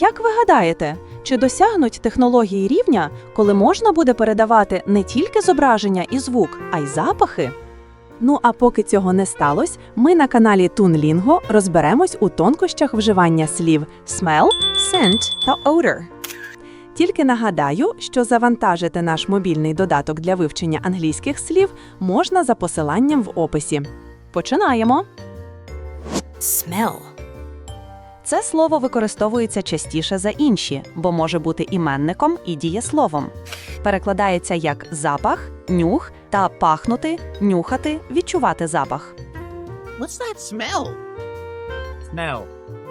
Як ви гадаєте, чи досягнуть технології рівня, коли можна буде передавати не тільки зображення і звук, а й запахи? Ну а поки цього не сталося, ми на каналі Тунлінго розберемось у тонкощах вживання слів smell, scent та odor. Тільки нагадаю, що завантажити наш мобільний додаток для вивчення англійських слів можна за посиланням в описі. Починаємо. Smell. Це слово використовується частіше за інші, бо може бути іменником і дієсловом. Перекладається як запах, нюх та пахнути, нюхати, відчувати запах. What's that smell? Smell.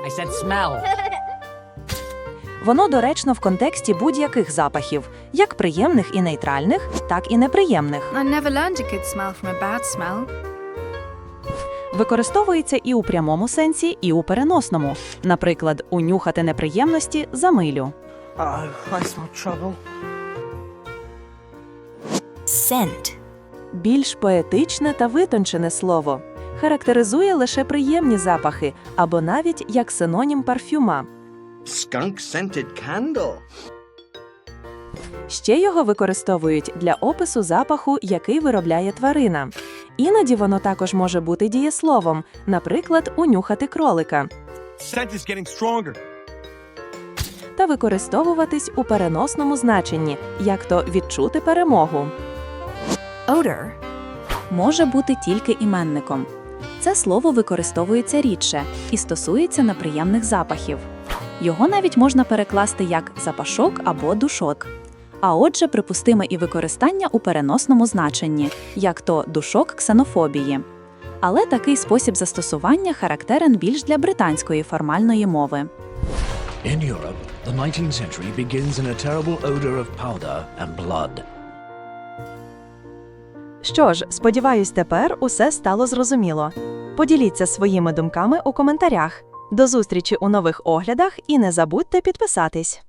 I said smell. Воно доречно в контексті будь-яких запахів, як приємних і нейтральних, так і неприємних. I never learned a good smell from a bad smell. Використовується і у прямому сенсі, і у переносному. Наприклад, унюхати неприємності за милю. Oh, I smell trouble. Scent. Більш поетичне та витончене слово. Характеризує лише приємні запахи або навіть як синонім парфюма. skunk scented candle. Ще його використовують для опису запаху, який виробляє тварина. Іноді воно також може бути дієсловом, наприклад, унюхати кролика, та використовуватись у переносному значенні, як то відчути перемогу. Odor. може бути тільки іменником. Це слово використовується рідше і стосується неприємних запахів. Його навіть можна перекласти як запашок або душок. А отже, припустиме і використання у переносному значенні, як то душок ксенофобії. Але такий спосіб застосування характерен більш для британської формальної мови. In Europe, the 19th century begins in a terrible odor of powder and blood. Що ж, сподіваюсь, тепер усе стало зрозуміло. Поділіться своїми думками у коментарях. До зустрічі у нових оглядах і не забудьте підписатись.